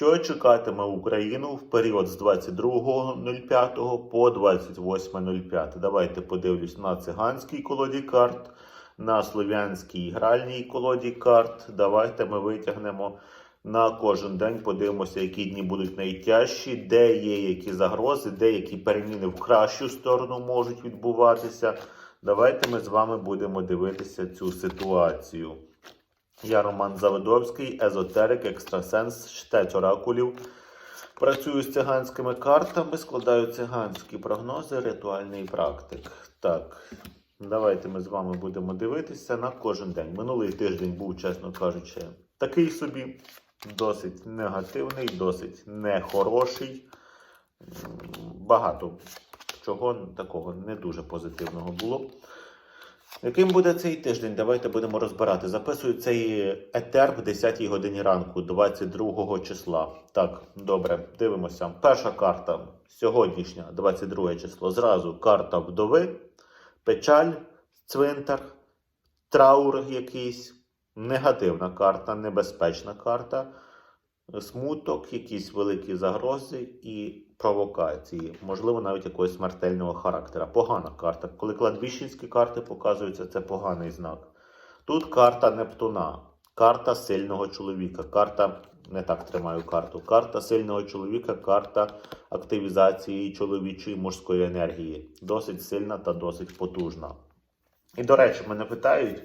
що чекатиме Україну в період з 22.05 по 28.05. Давайте подивлюсь на циганській колоді карт, на слов'янській гральній колоді карт. Давайте ми витягнемо на кожен день, подивимося, які дні будуть найтяжчі, де є які загрози, де які переміни в кращу сторону можуть відбуватися. Давайте ми з вами будемо дивитися цю ситуацію. Я Роман Заводовський, езотерик, екстрасенс, чтець оракулів. Працюю з циганськими картами, складаю циганські прогнози, ритуальний практик. Так, давайте ми з вами будемо дивитися на кожен день. Минулий тиждень був, чесно кажучи, такий собі, досить негативний, досить нехороший. Багато чого такого не дуже позитивного було. Яким буде цей тиждень? Давайте будемо розбирати. Записую цей етер в 10 годині ранку, 22 числа. Так, добре, дивимося. Перша карта сьогоднішня, 22 число. Зразу карта вдови, печаль, цвинтар, траур якийсь, негативна карта, небезпечна карта, смуток, якісь великі загрози і провокації, можливо, навіть якогось смертельного характера. Погана карта. Коли кладбищенські карти показуються, це поганий знак. Тут карта Нептуна, карта сильного чоловіка, карта. Не так тримаю карту. Карта сильного чоловіка, карта активізації чоловічої мужської енергії. Досить сильна та досить потужна. І, до речі, мене питають,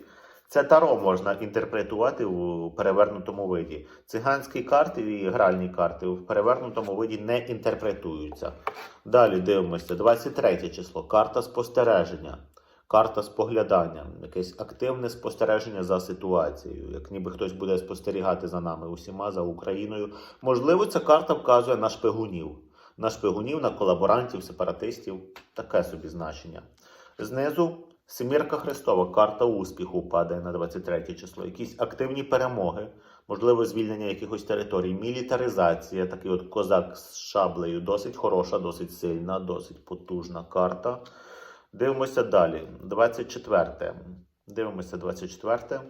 це таро можна інтерпретувати у перевернутому виді. Циганські карти і гральні карти в перевернутому виді не інтерпретуються. Далі дивимося. 23 число. Карта спостереження. Карта споглядання, якесь активне спостереження за ситуацією, як ніби хтось буде спостерігати за нами усіма, за Україною. Можливо, ця карта вказує на шпигунів, на шпигунів, на колаборантів, сепаратистів. Таке собі значення. Знизу Семірка Христова, карта успіху падає на 23 число. Якісь активні перемоги, можливо, звільнення якихось територій, мілітаризація, такий от козак з шаблею, досить хороша, досить сильна, досить потужна карта. Дивимося далі. 24. Дивимося 24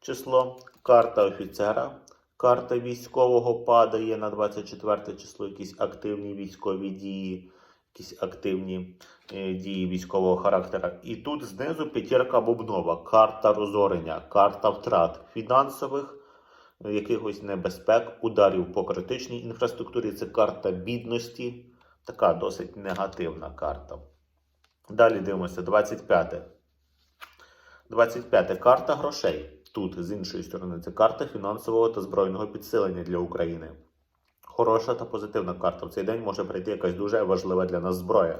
число. Карта офіцера. Карта військового падає на 24 число. Якісь активні військові дії, якісь активні е, дії військового характера. І тут знизу п'ятірка бубнова, карта розорення, карта втрат фінансових, е, якихось небезпек, ударів по критичній інфраструктурі. Це карта бідності, така досить негативна карта. Далі дивимося 25. 25 карта грошей. Тут, з іншої сторони, це карта фінансового та збройного підсилення для України. Хороша та позитивна карта. В цей день може прийти якась дуже важлива для нас зброя.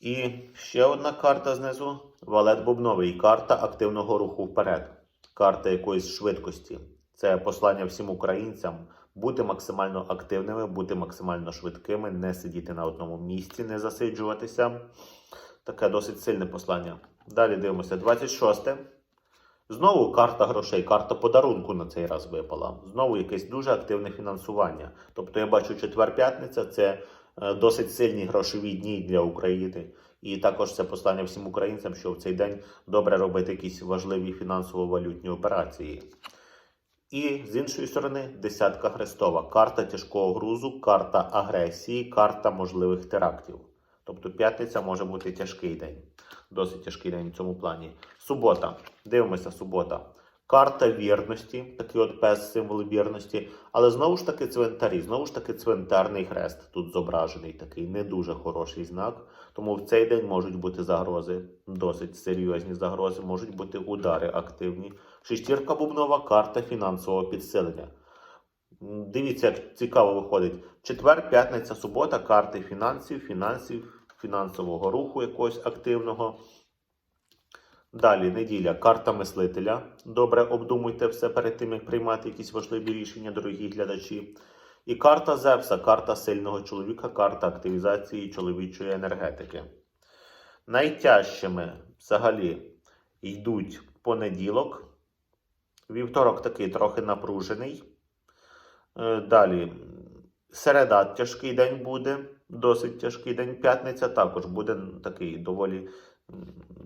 І ще одна карта знизу валет бубновий. Карта активного руху вперед. Карта якоїсь швидкості. Це послання всім українцям бути максимально активними, бути максимально швидкими, не сидіти на одному місці, не засиджуватися. Таке досить сильне послання. Далі дивимося. 26. Знову карта грошей, карта подарунку на цей раз випала. Знову якесь дуже активне фінансування. Тобто я бачу четвер-п'ятниця це е, досить сильні грошові дні для України. І також це послання всім українцям, що в цей день добре робити якісь важливі фінансово-валютні операції. І з іншої сторони, десятка Христова, карта тяжкого грузу, карта агресії, карта можливих терактів. Тобто п'ятниця може бути тяжкий день. Досить тяжкий день в цьому плані. Субота. Дивимося, субота. Карта вірності, такий от пес символ вірності. Але знову ж таки цвинтарі, знову ж таки цвинтарний хрест тут зображений, такий не дуже хороший знак. Тому в цей день можуть бути загрози, досить серйозні загрози, можуть бути удари активні. Шестірка бубнова карта фінансового підсилення. Дивіться, як цікаво виходить. Четвер, п'ятниця, субота, карти фінансів, фінансів, фінансового руху якогось активного. Далі неділя, карта мислителя. Добре обдумуйте все перед тим, як приймати якісь важливі рішення, дорогі глядачі. І карта Зевса, карта сильного чоловіка, карта активізації чоловічої енергетики. Найтяжчими взагалі йдуть понеділок. Вівторок такий трохи напружений. Е, Далі середа тяжкий день буде, досить тяжкий день. П'ятниця також буде такий доволі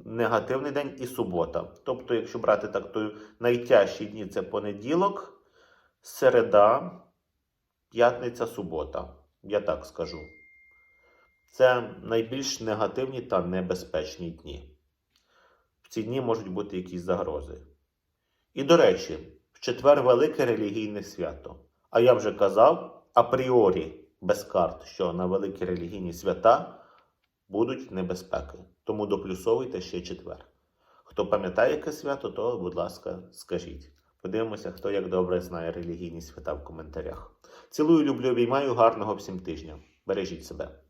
негативний день і субота. Тобто, якщо брати так, то найтяжчі дні це понеділок, середа, п'ятниця, субота. Я так скажу. Це найбільш негативні та небезпечні дні. В ці дні можуть бути якісь загрози. І до речі, в четвер велике релігійне свято. А я вже казав апріорі без карт, що на великі релігійні свята будуть небезпеки. Тому доплюсовуйте ще четвер. Хто пам'ятає яке свято, то, будь ласка, скажіть. Подивимося, хто як добре знає релігійні свята в коментарях. Цілую, люблю, обіймаю, гарного всім тижня. Бережіть себе.